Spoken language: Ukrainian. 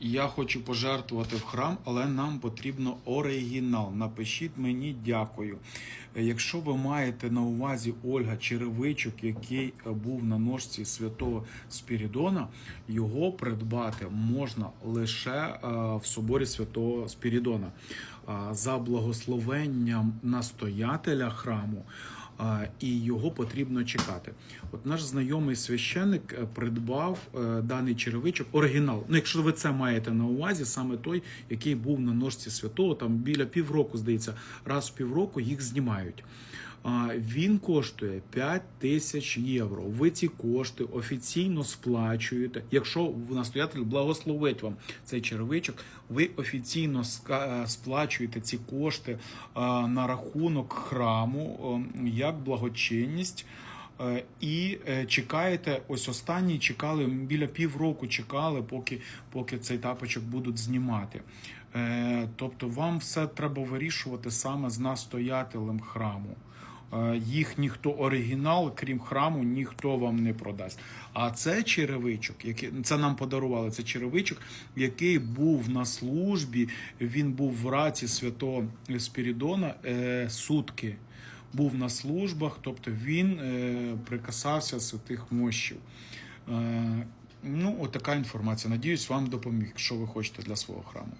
Я хочу пожертвувати в храм, але нам потрібно оригінал. Напишіть мені дякую. Якщо ви маєте на увазі Ольга Черевичок, який був на ножці святого Спірідона, його придбати можна лише е, в соборі святого Спірідона. За благословенням настоятеля храму і його потрібно чекати. От наш знайомий священик е, придбав е, даний черевичок, оригінал. Ну, якщо ви це маєте на увазі, саме той, який був на ножці святого, там біля півроку, здається, раз в півроку їх знімають. Він коштує 5 тисяч євро. Ви ці кошти офіційно сплачуєте. Якщо настоятель благословить вам цей червичок, ви офіційно е, сплачуєте ці кошти на рахунок храму е, як благочинність. Е, І е, чекаєте, ось останні чекали біля півроку чекали, поки, поки цей тапочок будуть знімати. Е, Тобто вам все треба вирішувати саме з настоятелем храму. Їх ніхто оригінал, крім храму, ніхто вам не продасть. А це черевичок, який це нам подарували. Це черевичок, який був на службі. Він був в раці святого Спірідона е, сутки. Був на службах, тобто він е, прикасався святих мощів. Е, ну, отака інформація. Надіюсь, вам допоміг, що ви хочете для свого храму.